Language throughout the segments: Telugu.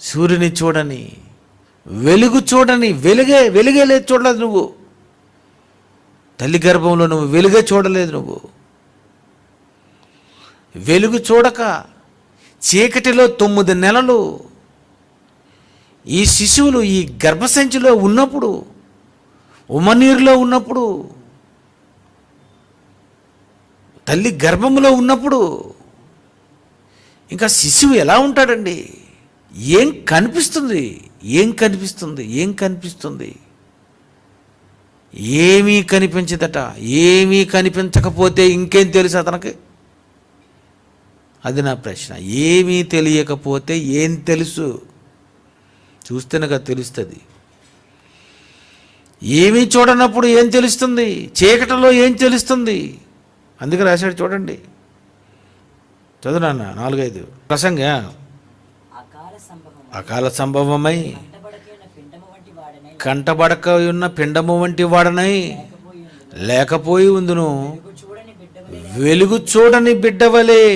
సూర్యుని చూడని వెలుగు చూడని వెలుగే వెలుగే లేదు చూడలేదు నువ్వు. తల్లి గర్భంలో నువ్వు వెలుగే చూడలేదు నువ్వు. వెలుగు చూడక చీకటిలో తొమ్మిది నెలలు ఈ శిశువులు ఈ గర్భసంచిలో ఉన్నప్పుడు ఉమనీరులో ఉన్నప్పుడు తల్లి గర్భములో ఉన్నప్పుడు ఇంకా శిశువు ఎలా ఉంటాడండి? ఏం కనిపిస్తుంది? ఏం కనిపిస్తుంది? ఏం కనిపిస్తుంది? ఏమీ కనిపించదట. ఏమీ కనిపించకపోతే ఇంకేం తెలుసు అతనికి? అది నా ప్రశ్న. ఏమీ తెలియకపోతే ఏం తెలుసు? చూస్తేనగా తెలుస్తుంది. ఏమీ చూడనప్పుడు ఏం తెలుస్తుంది? చీకటిలో ఏం తెలుస్తుంది? అందుకే రాశాడు చూడండి. చదువునన్న నాలుగైదు. ప్రసంగ. అకాల సంభవం అకాల సంభవమై కంటబడక ఉన్న పిండము వంటి వాడనై లేకపోయి ఉందును. వెలుగు చూడని బిడ్డవలే.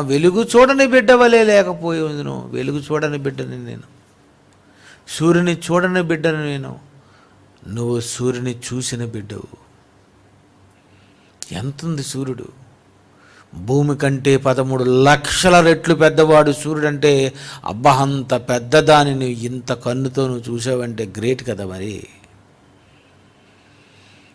వెలుగు చూడని బిడ్డవలే లేకపోయి ఉందును. వెలుగు చూడని బిడ్డని నేను. సూర్యుని చూడని బిడ్డని నేను. నువ్వు సూర్యుని చూసిన బిడ్డవు. ఎంతుంది సూర్యుడు? భూమి కంటే పదమూడు లక్షల రెట్లు పెద్దవాడు సూర్యుడు అంటే అబ్బా అంత పెద్ద దానిని ఇంత కన్నుతో నువ్వు చూసావంటే గ్రేట్ కదా మరి.